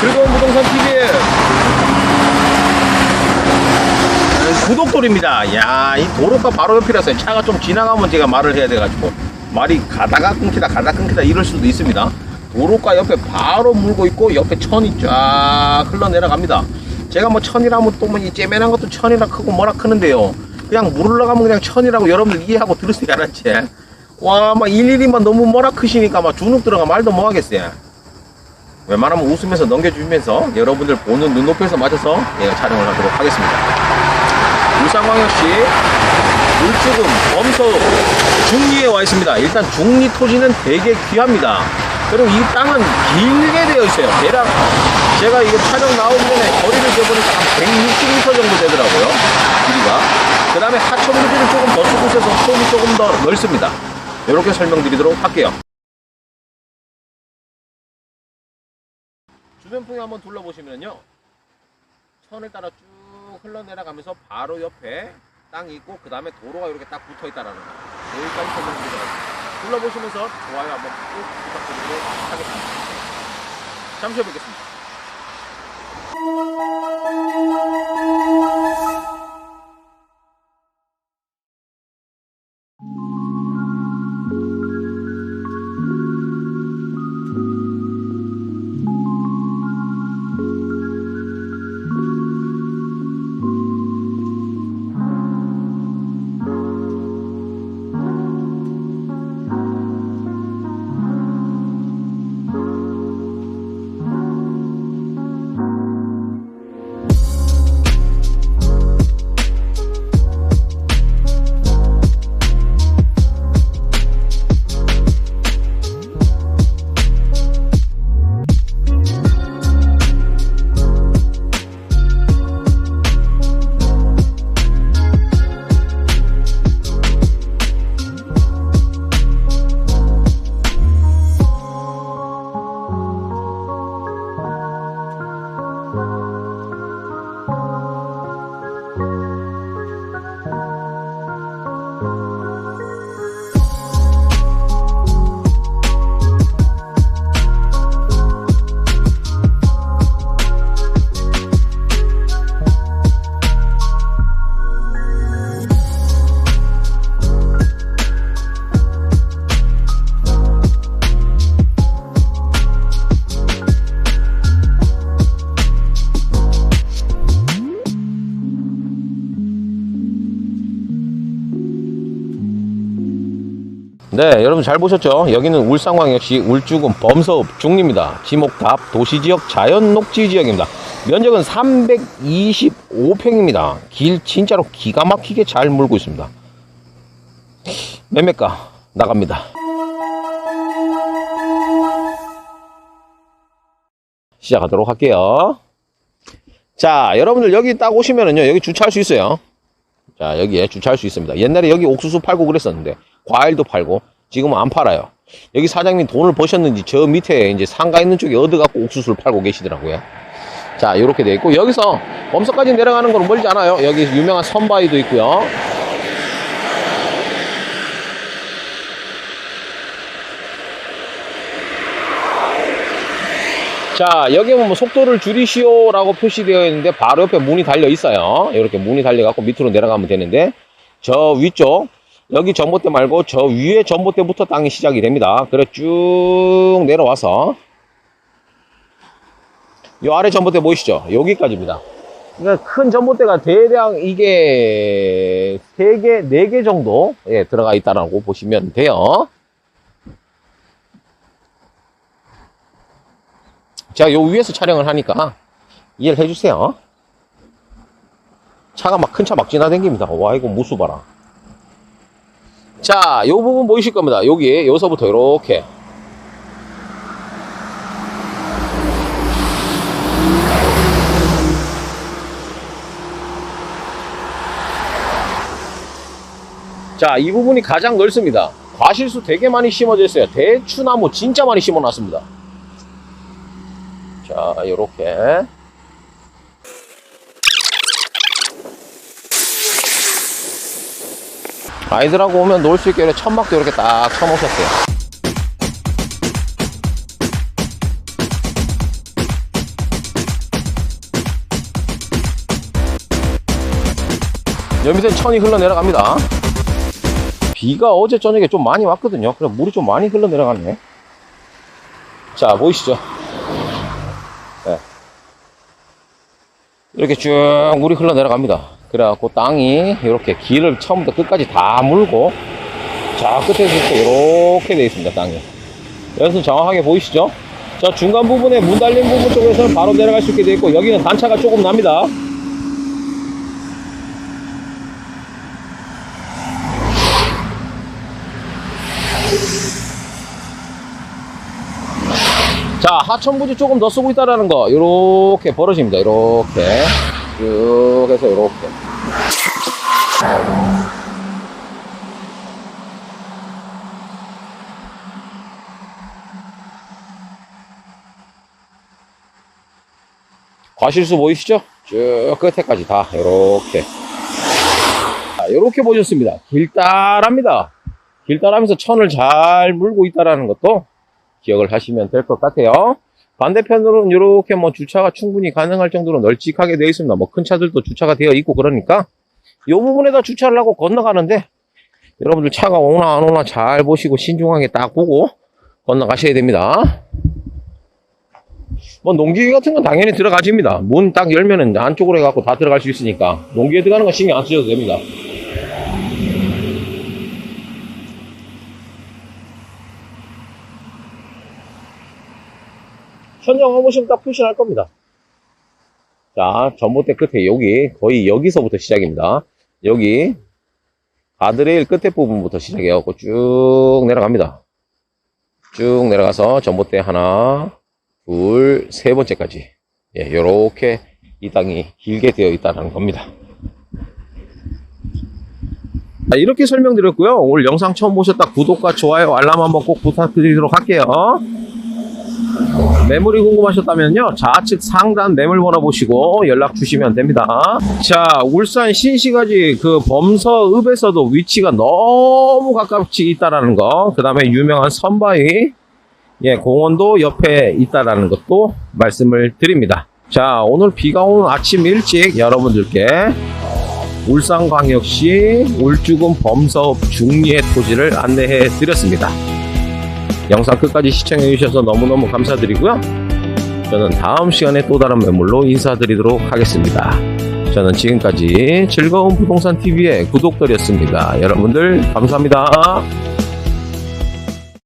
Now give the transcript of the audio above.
즐거운 부동산 TV의 구독돌입니다. 야 이 도로가 바로 옆이라서 차가 좀 지나가면 제가 말을 해야 돼가지고. 말이 가다가 끊기다 가다가 끊기다 이럴 수도 있습니다. 도로가 옆에 바로 물고 있고 옆에 천이 쫙 흘러내려갑니다. 제가 뭐 천이라면 또 뭐이 째매난 것도 천이라 크고 뭐라 크는데요. 그냥 물 흘러가면 그냥 천이라고 여러분들 이해하고 들으세요 알았지? 와 막 일일이 막 너무 뭐라 크시니까 막 주눅 들어가 말도 뭐 하겠어요 웬만하면 웃으면서 넘겨주면서 여러분들 보는 눈높이에서 맞춰서 예, 촬영을 하도록 하겠습니다. 울산광역시 울주금 범서 중리에 와 있습니다. 일단 중리 토지는 되게 귀합니다. 그리고 이 땅은 길게 되어 있어요. 대략 제가 이거 촬영 나오기 전에 거리를 재보니까 한 160m 정도 되더라고요. 길이가. 그 다음에 하천물질은 조금 더 있어서 폼이 조금 더 넓습니다. 이렇게 설명드리도록 할게요. 주변 풍경 한번 둘러보시면요. 천을 따라 쭉 흘러내려가면서 바로 옆에 땅이 있고 그 다음에 도로가 이렇게 딱 붙어 있다라는 거. 여기까지 설명드리겠습니다. 둘러보시면서 좋아요 한번 꼭 부탁드리도록 하겠습니다. 잠시 후에 뵙겠습니다. 네, 여러분 잘 보셨죠? 여기는 울산광역시 울주군 범서읍 중리입니다. 지목답 도시지역 자연녹지 지역입니다. 면적은 325평입니다. 길 진짜로 기가 막히게 잘 물고 있습니다. 매매가 나갑니다. 시작하도록 할게요. 자, 여러분들 여기 딱 오시면은요, 여기 주차할 수 있어요. 자, 여기에 주차할 수 있습니다. 옛날에 여기 옥수수 팔고 그랬었는데, 과일도 팔고, 지금은 안 팔아요. 여기 사장님 돈을 버셨는지 저 밑에 이제 상가 있는 쪽에 얻어갖고 옥수수를 팔고 계시더라고요. 자, 이렇게 돼 있고, 여기서 범서까지 내려가는 건 멀지 않아요. 여기 유명한 선바위도 있고요. 자, 여기 보면 속도를 줄이시오 라고 표시되어 있는데 바로 옆에 문이 달려 있어요. 이렇게 문이 달려 갖고 밑으로 내려가면 되는데 저 위쪽 여기 전봇대 말고 저 위에 전봇대부터 땅이 시작이 됩니다. 그래 쭉 내려와서 이 아래 전봇대 보이시죠? 여기까지입니다. 그러니까 큰 전봇대가 대략 이게 3개, 4개 정도 예, 들어가 있다라고 보시면 돼요. 제가 요 위에서 촬영을 하니까 이해를 해주세요. 차가 막 큰 차 막 지나다닙니다. 와 이거 무수 봐라. 자, 요 부분 보이실 겁니다. 여기 여기서부터 이렇게 자, 이 부분이 가장 넓습니다. 과실수 되게 많이 심어져 있어요. 대추나무 진짜 많이 심어 놨습니다. 자, 요렇게. 아이들하고 오면 놀 수 있게 이렇게 천막도 이렇게 딱 쳐놓으셨대요. 여 밑에 천이 흘러내려갑니다. 비가 어제 저녁에 좀 많이 왔거든요. 그래 물이 좀 많이 흘러내려갔네. 자, 보이시죠? 네. 이렇게 쭉 물이 흘러내려갑니다. 그래갖고 땅이 이렇게 길을 처음부터 끝까지 다 물고 자 끝에서부터 이렇게 되어 있습니다. 땅이. 여기서 정확하게 보이시죠? 저 중간 부분에 문 달린 부분 쪽에서는 바로 내려갈 수 있게 되어 있고 여기는 단차가 조금 납니다. 자, 하천부지 조금 더 쓰고 있다라는 거, 요렇게 벌어집니다. 요렇게. 쭉 해서 요렇게. 과실수 보이시죠? 쭉 끝에까지 다, 요렇게. 자, 요렇게 보셨습니다. 길다랍니다. 길다라면서 천을 잘 물고 있다라는 것도 기억을 하시면 될 것 같아요. 반대편으로는 이렇게 뭐 주차가 충분히 가능할 정도로 널찍하게 되어 있습니다. 뭐 큰 차들도 주차가 되어 있고 그러니까 이 부분에다 주차를 하고 건너가는데 여러분들 차가 오나 안 오나 잘 보시고 신중하게 딱 보고 건너가셔야 됩니다. 뭐 농기계 같은 건 당연히 들어가집니다. 문 딱 열면은 안쪽으로 해갖고 다 들어갈 수 있으니까 농기계 들어가는 거 신경 안 쓰셔도 됩니다. 현장 와보시면 딱 표시할 겁니다. 자, 전봇대 끝에 여기, 거의 여기서부터 시작입니다. 여기, 가드레일 끝에 부분부터 시작해갖고 쭉 내려갑니다. 쭉 내려가서 전봇대 하나, 둘, 세 번째까지. 예, 요렇게 이 땅이 길게 되어 있다는 겁니다. 자, 이렇게 설명드렸고요. 오늘 영상 처음 보셨다 구독과 좋아요, 알람 한번 꼭 부탁드리도록 할게요. 매물이 궁금하셨다면요. 좌측 상단 매물번호 보시고 연락 주시면 됩니다. 자 울산 신시가지 그 범서읍에서도 위치가 너무 가깝이 있다라는 거그 다음에 유명한 선바위 예 공원도 옆에 있다라는 것도 말씀을 드립니다. 자 오늘 비가 오는 아침 일찍 여러분들께 울산광역시 울주군 범서읍 중리의 토지를 안내해 드렸습니다 영상 끝까지 시청해 주셔서 너무너무 감사드리고요. 저는 다음 시간에 또 다른 매물로 인사드리도록 하겠습니다. 저는 지금까지 즐거운 부동산 TV의 구독들이었습니다. 여러분들 감사합니다.